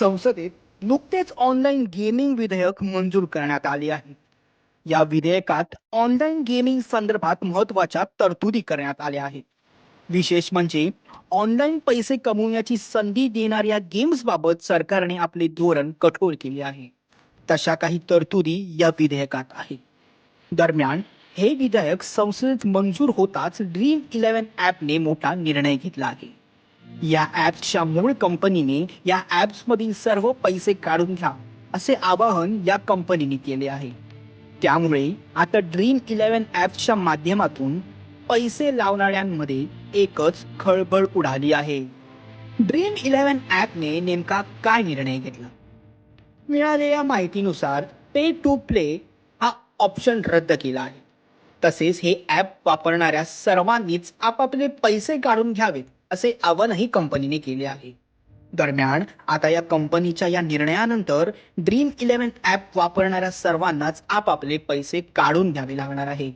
संसदेत नुकतेच online gaming विधेयक मंजूर करण्यात आले आहे. या विधेयकात ऑनलाईन गेमिंग संदर्भात महत्त्वाच्या तरतुदी करण्यात आल्या आहेत. विशेष म्हणजे ऑनलाईन पैसे कमवण्याची संधी देणाऱ्या गेम्स बाबत सरकारने आपले धोरण कठोर केले आहे. तशा काही तरतुदी या विधेयकात आहे दरम्यान हे विधेयक संसदेत मंजूर होताच ड्रीम इलेव्हन ॲपने मोठा निर्णय घेतला आहे. या ॲप्सच्या मूळ कंपनीने या ॲप्समधील सर्व पैसे काढून घ्या असे आवाहन या कंपनीने केले आहे. त्यामुळे आता ड्रीम इलेव्हन ॲप्सच्या माध्यमातून पैसे लावणाऱ्यांमध्ये एकच खळबळ उडाली आहे. ड्रीम इलेव्हन ॲपने नेमका काय निर्णय घेतला? मिळालेल्या माहितीनुसार पे टू प्ले हा ऑप्शन रद्द केला आहे. तसेच हे ॲप वापरणाऱ्या सर्वांनीच आपापले पैसे काढून घ्यावेत. असे आवाहनही कंपनीने केले आहे. दरम्यान आता या कंपनीच्या या निर्णयानंतर ड्रीम इलेव्हन ॲप वापरणाऱ्या सर्वांनाच आपापले पैसे काढून घ्यावे लागणार आहे.